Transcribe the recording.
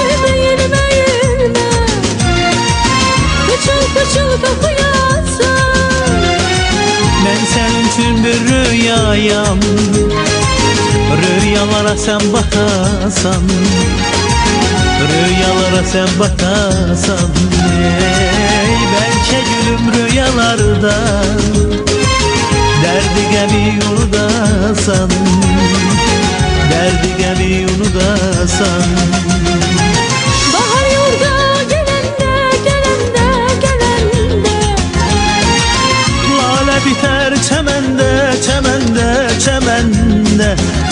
Eğilme eğilme eğilme Kıçıl kıçıl Ben senin için bir rüyayam Rüyalara sen bakasan Rüyalara sen bakasan Ey belki gülüm rüyalarda Derdi gemi unudasan Derdi gemi unudasan the